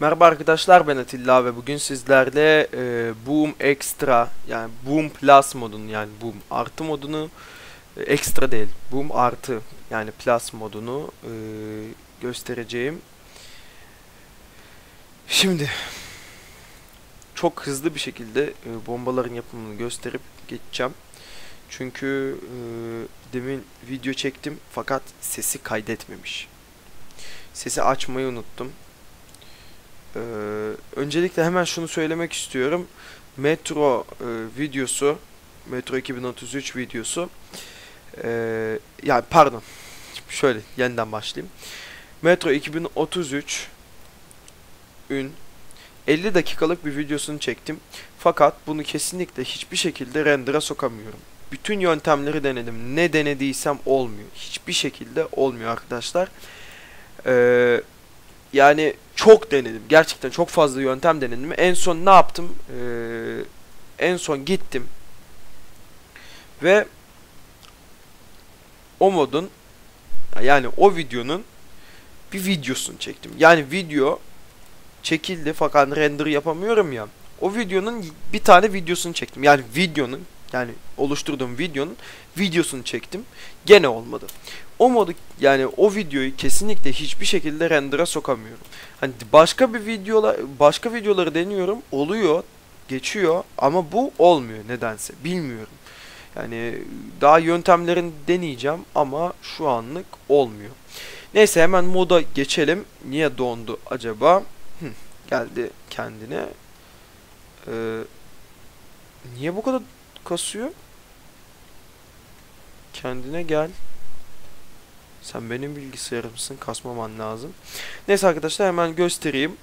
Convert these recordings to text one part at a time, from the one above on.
Merhaba arkadaşlar ben Atilla ve bugün sizlerle e, Boom Extra yani Boom Plus modunu yani Boom artı modunu e, extra değil Boom artı yani Plus modunu e, göstereceğim. Şimdi çok hızlı bir şekilde e, bombaların yapımını gösterip geçeceğim. Çünkü e, demin video çektim fakat sesi kaydetmemiş. Sesi açmayı unuttum. Ee, öncelikle hemen şunu söylemek istiyorum. Metro e, videosu, Metro 2033 videosu. E, yani pardon, şöyle yeniden başlayayım. Metro 2033 ün 50 dakikalık bir videosunu çektim. Fakat bunu kesinlikle hiçbir şekilde render'a sokamıyorum. Bütün yöntemleri denedim. Ne denediysem olmuyor. Hiçbir şekilde olmuyor arkadaşlar. Eee yani çok denedim. Gerçekten çok fazla yöntem denedim. En son ne yaptım? Ee, en son gittim. Ve o modun yani o videonun bir videosunu çektim. Yani video çekildi fakat render yapamıyorum ya. O videonun bir tane videosunu çektim. Yani videonun yani oluşturduğum videonun videosunu çektim. Gene olmadı. O modu yani o videoyu kesinlikle hiçbir şekilde render'a sokamıyorum. Hani başka bir videolar başka videoları deniyorum oluyor geçiyor ama bu olmuyor nedense bilmiyorum. Yani daha yöntemlerini deneyeceğim ama şu anlık olmuyor. Neyse hemen moda geçelim. Niye dondu acaba? Hı, geldi kendine. Ee, niye bu kadar kasıyor? Kendine gel. Sen benim bilgisayarımsın. Kasmaman lazım. Neyse arkadaşlar hemen göstereyim.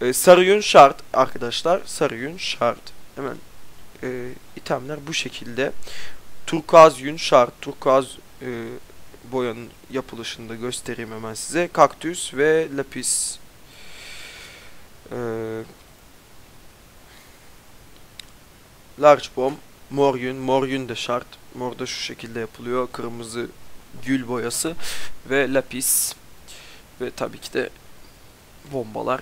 Ee, sarı şart arkadaşlar. Sarı şart. Hemen e, itemler bu şekilde. Turkuaz yün şart. Turkuaz e, boyanın yapılışını da göstereyim hemen size. Kaktüs ve lapis. Ee, large bomb. Mor yün. Mor yün de şart. Mor da şu şekilde yapılıyor. Kırmızı gül boyası ve lapis ve tabii ki de bombalar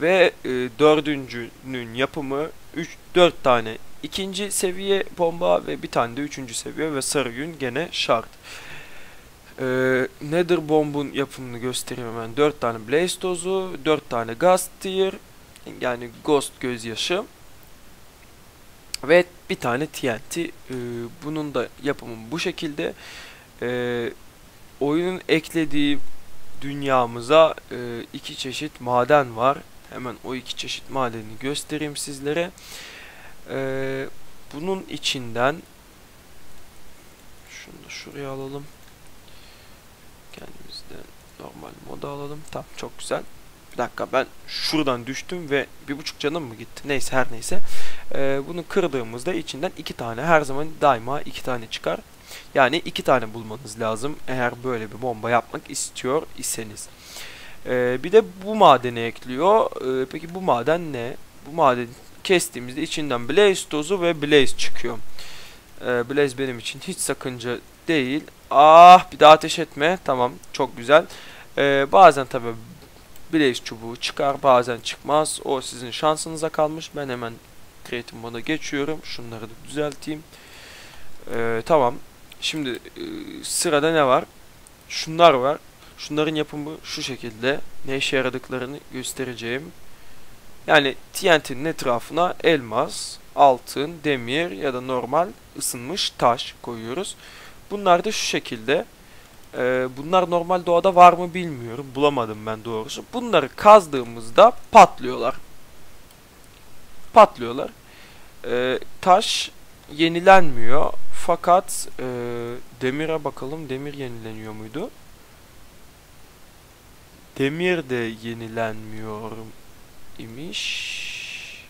ve e, dördüncünün yapımı 3 4 tane ikinci seviye bomba ve bir tane de üçüncü seviye ve sarı yün gene şart. E, Nether bombun yapımını göstereyim hemen. 4 tane blaze tozu, 4 tane ghost tear yani ghost gözyaşı ve bir tane TNT. E, bunun da yapımı bu şekilde e, oyunun eklediği dünyamıza e, iki çeşit maden var. Hemen o iki çeşit madeni göstereyim sizlere. E, bunun içinden şunu da şuraya alalım. Kendimizde normal moda alalım. Tamam çok güzel. Bir dakika ben şuradan düştüm ve bir buçuk canım mı gitti? Neyse her neyse. Ee, bunu kırdığımızda içinden iki tane her zaman daima iki tane çıkar. Yani iki tane bulmanız lazım eğer böyle bir bomba yapmak istiyor iseniz. Ee, bir de bu madeni ekliyor. Ee, peki bu maden ne? Bu maden kestiğimizde içinden blaze tozu ve blaze çıkıyor. Ee, blaze benim için hiç sakınca değil. Ah bir daha ateş etme. Tamam çok güzel. Ee, bazen tabi blaze çubuğu çıkar bazen çıkmaz. O sizin şansınıza kalmış. Ben hemen creative moda geçiyorum. Şunları da düzelteyim. Ee, tamam. Şimdi e, sırada ne var? Şunlar var. Şunların yapımı şu şekilde. Ne işe yaradıklarını göstereceğim. Yani TNT'nin etrafına elmas, altın, demir ya da normal ısınmış taş koyuyoruz. Bunlar da şu şekilde. Ee, bunlar normal doğada var mı bilmiyorum. Bulamadım ben doğrusu. Bunları kazdığımızda patlıyorlar. Patlıyorlar. Ee, taş yenilenmiyor. Fakat e, demire bakalım. Demir yenileniyor muydu? Demir de yenilenmiyor imiş.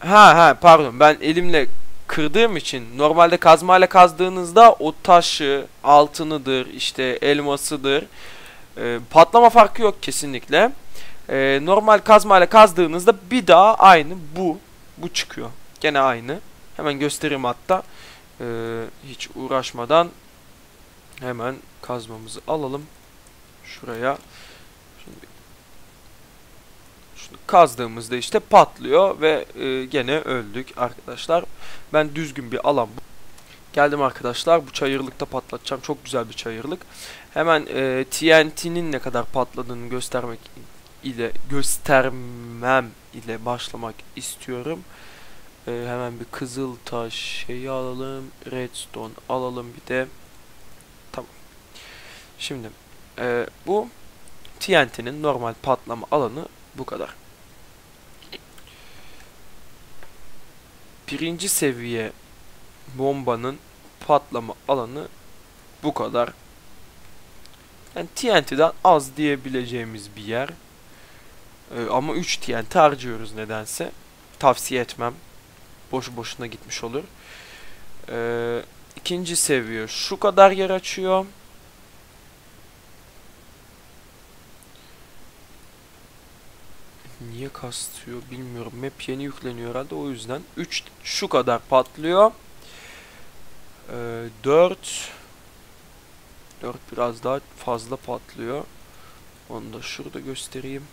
Ha ha pardon ben elimle kırdığım için normalde kazmayla kazdığınızda o taşı altınıdır işte elmasıdır e, patlama farkı yok kesinlikle. E, normal kazmayla kazdığınızda bir daha aynı bu bu çıkıyor. Gene aynı. Hemen göstereyim hatta. Ee, hiç uğraşmadan hemen kazmamızı alalım. Şuraya. Şimdi kuyusunu kazdığımızda işte patlıyor ve e, gene öldük arkadaşlar. Ben düzgün bir alan. Geldim arkadaşlar bu çayırlıkta patlatacağım. Çok güzel bir çayırlık. Hemen e, TNT'nin ne kadar patladığını göstermek ile göstermem ile başlamak istiyorum. E, hemen bir kızıl taş şeyi alalım. Redstone alalım bir de. Tamam. Şimdi e, bu TNT'nin normal patlama alanı bu kadar. Birinci seviye bombanın patlama alanı bu kadar. Yani TNT'den az diyebileceğimiz bir yer. Ee, ama 3 TNT harcıyoruz nedense. Tavsiye etmem. Boş boşuna gitmiş olur. Ee, ikinci seviye şu kadar yer açıyor. Niye kastıyor bilmiyorum. Map yeni yükleniyor herhalde o yüzden. 3 şu kadar patlıyor. Ee, 4 4 biraz daha fazla patlıyor. Onu da şurada göstereyim.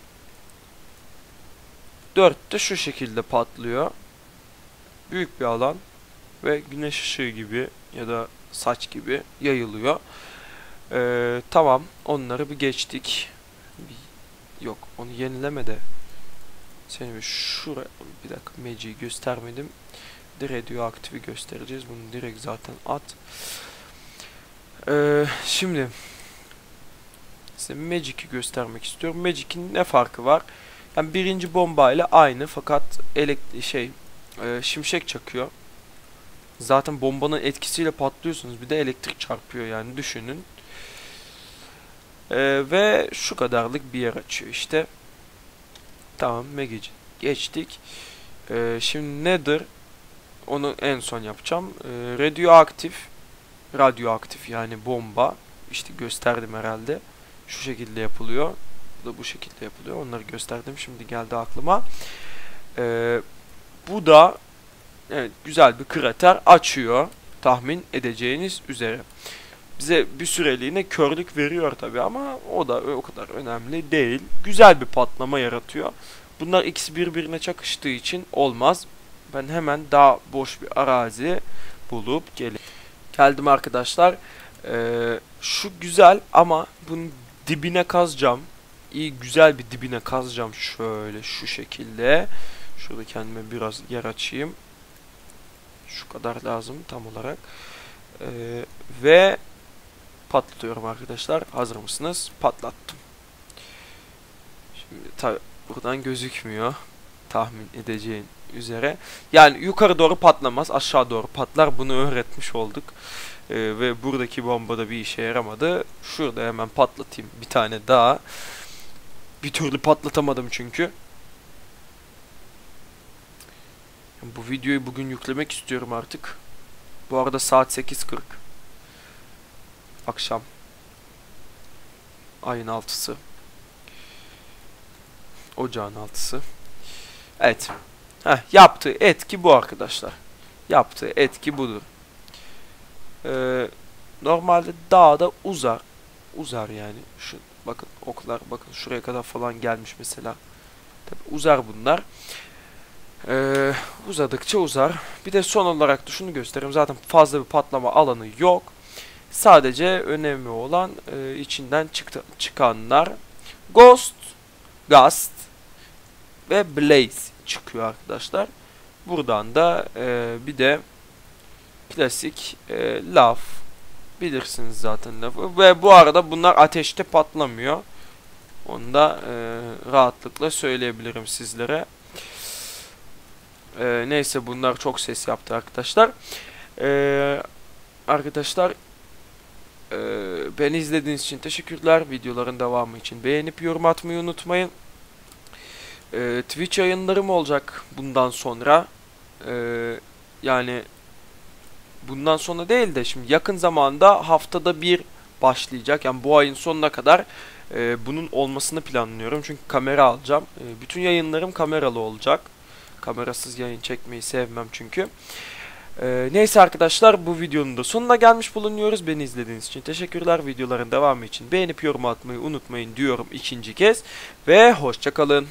4 de şu şekilde patlıyor. Büyük bir alan ve güneş ışığı gibi ya da saç gibi yayılıyor. Ee, tamam onları bir geçtik. Yok onu yenileme de. Seni bir şuraya bir dakika Magic'i göstermedim. Direkt radyoaktifi göstereceğiz. Bunu direkt zaten at. Ee, şimdi size Magic'i göstermek istiyorum. Magic'in ne farkı var? Yani birinci bomba ile aynı fakat elektrik şey e, şimşek çakıyor. Zaten bombanın etkisiyle patlıyorsunuz. Bir de elektrik çarpıyor yani düşünün. Ee, ve şu kadarlık bir yer açıyor işte. Tamam Magic geçtik. Ee, şimdi nedir? Onu en son yapacağım. Ee, radyoaktif radyoaktif yani bomba. İşte gösterdim herhalde. Şu şekilde yapılıyor. Bu da bu şekilde yapılıyor. Onları gösterdim. Şimdi geldi aklıma. Ee, bu da evet güzel bir krater açıyor. Tahmin edeceğiniz üzere. Bize bir süreliğine körlük veriyor tabi ama o da o kadar önemli değil. Güzel bir patlama yaratıyor. Bunlar ikisi birbirine çakıştığı için olmaz. Ben hemen daha boş bir arazi bulup geleyim. Geldim arkadaşlar. Ee, şu güzel ama bunun dibine kazacağım. İyi güzel bir dibine kazacağım şöyle şu şekilde. Şurada kendime biraz yer açayım. Şu kadar lazım tam olarak. Ee, ve patlatıyorum arkadaşlar. Hazır mısınız? Patlattım. Şimdi tabi buradan gözükmüyor. Tahmin edeceğin üzere. Yani yukarı doğru patlamaz, aşağı doğru patlar. Bunu öğretmiş olduk. Ee, ve buradaki bomba da bir işe yaramadı. Şurada hemen patlatayım bir tane daha. Bir türlü patlatamadım çünkü. Bu videoyu bugün yüklemek istiyorum artık. Bu arada saat 8.40. Akşam. Ayın 6'sı. Ocağın 6'sı. Evet. Heh, yaptığı etki bu arkadaşlar. Yaptığı etki budur. Ee, normalde dağda uzar. Uzar yani. Şu bakın oklar bakın şuraya kadar falan gelmiş mesela. Tabi uzar bunlar. Ee, uzadıkça uzar. Bir de son olarak da şunu göstereyim. Zaten fazla bir patlama alanı yok. Sadece önemli olan e, içinden çıktı, çıkanlar Ghost, Gust ve Blaze çıkıyor arkadaşlar. Buradan da e, bir de klasik e, laf bilirsiniz zaten lafı ve bu arada bunlar ateşte patlamıyor. Onu da e, rahatlıkla söyleyebilirim sizlere. E, neyse bunlar çok ses yaptı arkadaşlar. E, arkadaşlar e, beni izlediğiniz için teşekkürler. Videoların devamı için beğenip yorum atmayı unutmayın. E, Twitch yayınlarım olacak bundan sonra. E, yani bundan sonra değil de şimdi yakın zamanda haftada bir başlayacak. Yani bu ayın sonuna kadar e, bunun olmasını planlıyorum. Çünkü kamera alacağım. E, bütün yayınlarım kameralı olacak. Kamerasız yayın çekmeyi sevmem çünkü. Ee, neyse arkadaşlar bu videonun da sonuna gelmiş bulunuyoruz. Beni izlediğiniz için teşekkürler. Videoların devamı için beğenip yorum atmayı unutmayın diyorum ikinci kez. Ve hoşçakalın.